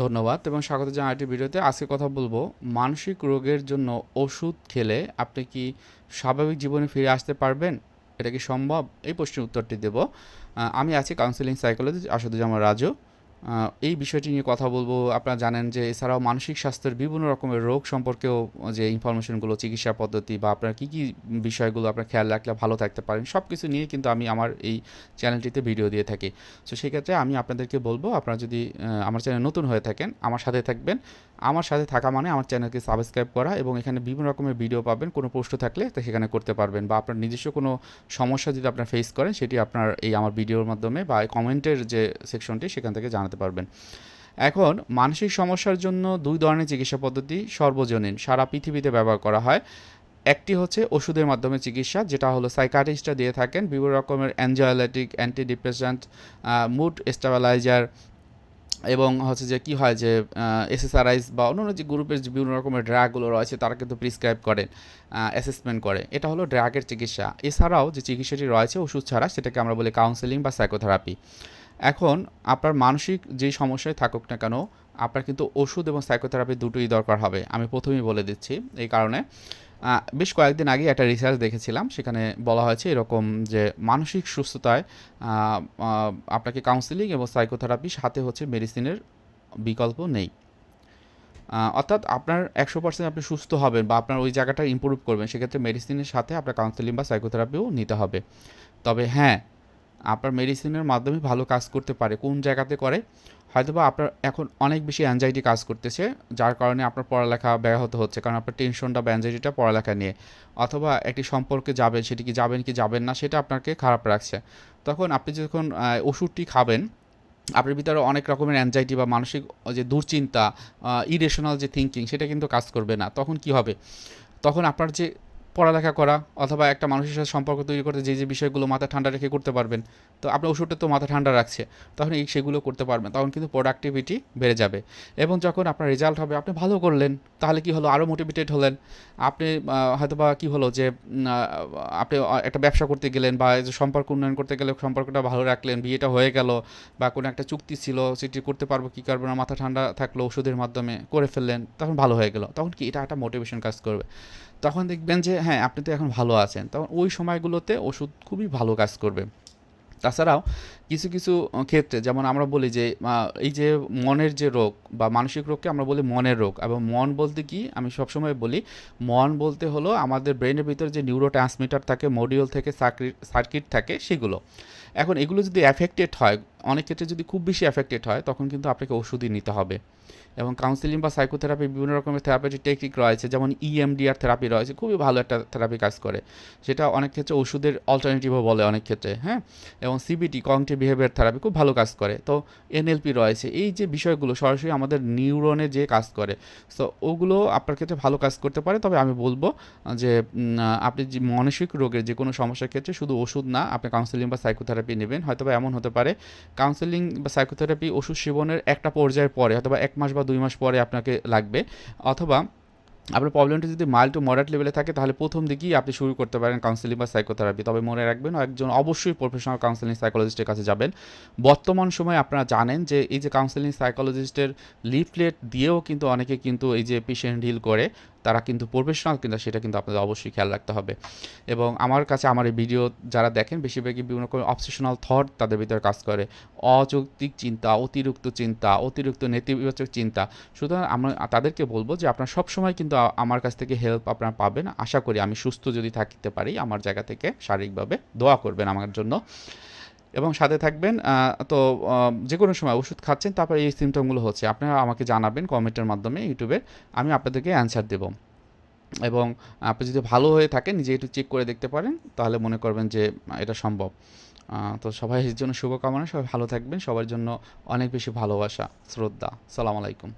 ধন্যবাদ এবং স্বাগত জানাই ভিডিওতে। আজকে কথা বলব মানসিক রোগের জন্য ওষুধ খেলে আপনি কি স্বাভাবিক জীবনে ফিরে আসতে পারবেন? এটা কি সম্ভব? এই প্রশ্নের উত্তরটি দেব। আমি আছি কাউন্সিলিং সাইকোলজিস্ট আসাদুজ্জামান রাজু। এই বিষয়টি নিয়ে কথা বলব। আপনারা জানেন যে এছাড়াও মানসিক স্বাস্থ্যের বিভিন্ন রকমের রোগ সম্পর্কেও যে ইনফরমেশনগুলো চিকিৎসা পদ্ধতি বা আপনার কী কী বিষয়গুলো আপনার খেয়াল রাখলে ভালো থাকতে পারেন সব কিছু নিয়ে কিন্তু আমি আমার এই চ্যানেলটিতে ভিডিও দিয়ে থাকি। সো সেক্ষেত্রে আমি আপনাদেরকে বলব, আপনারা যদি আমার চ্যানেল নতুন হয়ে থাকেন, আমার সাথে থাকবেন। আমার সাথে থাকা মানে আমার চ্যানেলকে সাবস্ক্রাইব করা এবং এখানে বিভিন্ন রকমের ভিডিও পাবেন। কোনো প্রশ্ন থাকলে তা সেখানে করতে পারবেন বা আপনার নিজস্ব কোনো সমস্যা যদি আপনার ফেস করেন, সেটি আপনার এই আমার ভিডিওর মাধ্যমে বা কমেন্টের যে সেকশনটি সেখান থেকে জানাতে পারবেন। এখন মানসিক সমস্যার জন্য দুই ধরনের চিকিৎসা পদ্ধতি সর্বজনীন। সারা পৃথিবীতে ব্যবহার করা হয়। একটি হচ্ছে ওষুধের মাধ্যমে চিকিৎসা, যেটা হলো সাইকাটিস্টরা দিয়ে থাকেন। বিভিন্ন রকমের anxiolytic anti depressant mood stabilizer এবং হচ্ছে যে কি হয় যে এসএসআরআইস বা অন্যান্য যে গ্রুপের যে বিভিন্ন রকমের ড্রাগগুলো রয়েছে, তারা কিন্তু প্রিসক্রাইব করেন অ্যাসেসমেন্ট করে। এটা হলো ড্রাগের চিকিৎসা। এছাড়াও যে চিকিৎসাটি রয়েছে ওষুধ ছাড়া, সেটাকে আমরা বলি কাউন্সেলিং বা সাইকোথেরাপি এখন আপনার মানসিক যেই সমস্যায় থাকুক না কেন, আপনার কিন্তু ওষুধ এবং সাইকোথেরাপি দুটোই দরকার হবে। আমি প্রথমেই বলে দিচ্ছি এই কারণে। বেশ কয়েকদিন আগে একটা রিসার্চ দেখেছিলাম, সেখানে বলা হয়েছে এরকম যে মানসিক সুস্থতায় আপনাকে কাউন্সিলিং এবং সাইকোথেরাপি সাথে হচ্ছে মেডিসিনের বিকল্প নেই। অর্থাৎ আপনার একশো পার্সেন্ট আপনি সুস্থ হবেন বা আপনার ওই জায়গাটা ইম্প্রুভ করবেন, সেক্ষেত্রে মেডিসিনের সাথে আপনার কাউন্সিলিং বা সাইকোথেরাপিও নিতে হবে। তবে হ্যাঁ আপনার মেডিসিনের মাধ্যমে ভালো কাজ করতে পারে, কোন জায়গাতে করে, হয়তোবা আপনার এখন অনেক বেশি অ্যাংজাইটি কাজ করতেছে, যার কারণে আপনার পড়ালেখা ব্যাহত হচ্ছে, কারণ আপনার টেনশনটা বা অ্যাংজাইটিটা পড়ালেখা নিয়ে, অথবা একটি সম্পর্কে যাবেন, সেটি কি যাবেন কি যাবেন না, সেটা আপনাকে খারাপ রাখছে। তখন আপনি যখন ওষুধটি খাবেন, আপনার ভিতরে অনেক রকমের অ্যাংজাইটি বা মানসিক যে দুশ্চিন্তা ইরেশনাল যে থিঙ্কিং সেটা কিন্তু কাজ করবে না। তখন কি হবে? তখন আপনার যে পড়ালেখা করা অথবা একটা মানুষের সাথে সম্পর্ক তৈরি করতে যে যে বিষয়গুলো মাথা ঠান্ডা রেখে করতে পারবেন। তো আপনার ওষুধটা তো মাথা ঠান্ডা রাখছে। তখন এই সেগুলো করতে পারবেন। তখন কিন্তু প্রোডাক্টিভিটি বেড়ে যাবে। এবং যখন আপনার রেজাল্ট হবে আপনি ভালো করলেন তাহলে কি হলো? আরও মোটিভেটেড হলেন। আপনি আহ, হয়তোবা কি হলো যে আপনি একটা ব্যবসা করতে গেলেন বা সম্পর্ক উন্নয়ন করতে গেলে সম্পর্কটা ভালো রাখলেন বিয়েটা হয়ে গেল বা কোনো একটা চুক্তি ছিল সেটি করতে পারব কি পারব না মাথা ঠান্ডা থাকল ওষুধের মাধ্যমে করে ফেললেন তখন ভালো হয়ে গেল। তখন কি এটা একটা মোটিভেশন কাজ করবে? তখন দেখবেন যে হ্যাঁ আপনি তো এখন ভালো আছেন। তখন ওই সময়গুলোতে ওষুধ খুবই ভালো কাজ করবে। তাছাড়াও কিছু কিছু ক্ষেত্রে যেমন আমরা বলি যে এই যে মনের যে রোগ বা মানসিক রোগকে আমরা বলি মনের রোগ। এবং মন বলতে কি? আমি সবসময় বলি, মন বলতে হলো আমাদের ব্রেনের ভিতরে যে নিউরো থাকে মডিউল থেকে সার্কিট থাকে, সেগুলো। এখন এগুলো যদি অ্যাফেক্টেড হয়, অনেক ক্ষেত্রে যদি খুব বেশি অ্যাফেক্টেড হয়, তখন কিন্তু আপনাকে ওষুধই নিতে হবে। এবং কাউন্সিলিং বা সাইকোথেরাপি বিভিন্ন রকমের থেরাপিটিক টেকনিক রয়েছে, যেমন E ইএমডিআর থেরাপি রয়েছে, খুবই ভালো একটা থেরাপি কাজ করে। সেটা অনেক ক্ষেত্রে ওষুধের অল্টারনেটিভও বলে অনেক ক্ষেত্রে হ্যাঁ? এবং সিবিটি কগনিটিভ বিহেভিয়ার থেরাপি খুব ভালো কাজ করে। তো এনএলপি রয়েছে, এই যে বিষয়গুলো সরাসরি আমাদের নিউরনে যে কাজ করে সো ওগুলো আপনার ক্ষেত্রে ভালো কাজ করতে পারে। তবে আমি বলব যে আপনি যে মানসিক রোগের যে কোনো সমস্যার ক্ষেত্রে শুধু ওষুধ না, আপনি কাউন্সিলিং বা সাইকোথেরাপি নেবেন হয়তো এমন হতে পারে। কাউন্সিলিং বা সাইকোথেরাপি ওষুধ সেবনের একটা পর্যায়ের পরে, অথবা এক মাস বা দুই মাস পরে আপনাকে লাগবে। অথবা আপনার প্রবলেমটা যদি মাইল্ড টু মডারেট লেভেলে থাকে, তাহলে প্রথম দিকেই আপনি শুরু করতে পারেন কাউন্সিলিং বা সাইকোথেরাপি তবে মনে রাখবেন, একজন অবশ্যই প্রফেশনাল কাউন্সিলিং সাইকোলজিস্টের কাছে যাবেন। বর্তমান সময়ে আপনারা জানেন যে, এই যে কাউন্সিলিং সাইকোলজিস্টের লিফলেট দিয়েও কিন্তু অনেকে কিন্তু এই যে পেশেন্ট ডিল করে। তারা কিন্তু প্রফেশনাল কিনা সেটা কিন্তু আপনাদের অবশ্যই খেয়াল রাখতে হবে। এবং আমার কাছে আমার এই ভিডিও যারা দেখেন, বেশিরভাগই বিভিন্ন রকম অবসেশনাল থট তাদের ভিতরে কাজ করে। অযৌক্তিক চিন্তা, অতিরিক্ত চিন্তা, অতিরিক্ত নেতিবাচক চিন্তা। সুতরাং আমরা তাদেরকে বলব যে আপনারা সবসময় কিন্তু আমার কাছ থেকে হেল্প আপনারা পাবেন। আশা করি আমি সুস্থ যদি থাকতে পারি, আমার জায়গা থেকে শারীরিকভাবে দোয়া করবেন আমার জন্য। এবং সাথে থাকবেন তো যে কোনো সময় ওষুধ খাচ্ছেন, তারপরে এই সিমটমগুলো হচ্ছে। আপনারা আমাকে জানাবেন কমেন্টের মাধ্যমে, ইউটিউবে, আমি আপনাদেরকে অ্যান্সার দেব। এবং আপনি যদি ভালো হয়ে থাকেন, নিজে একটু চেক করে দেখতে পারেন, তাহলে মনে করবেন যে এটা সম্ভব। তো সবাই জন্য শুভকামনা, সবাই ভালো থাকবেন, সবার জন্য অনেক বেশি ভালোবাসা, শ্রদ্ধা। সালাম আলাইকুম।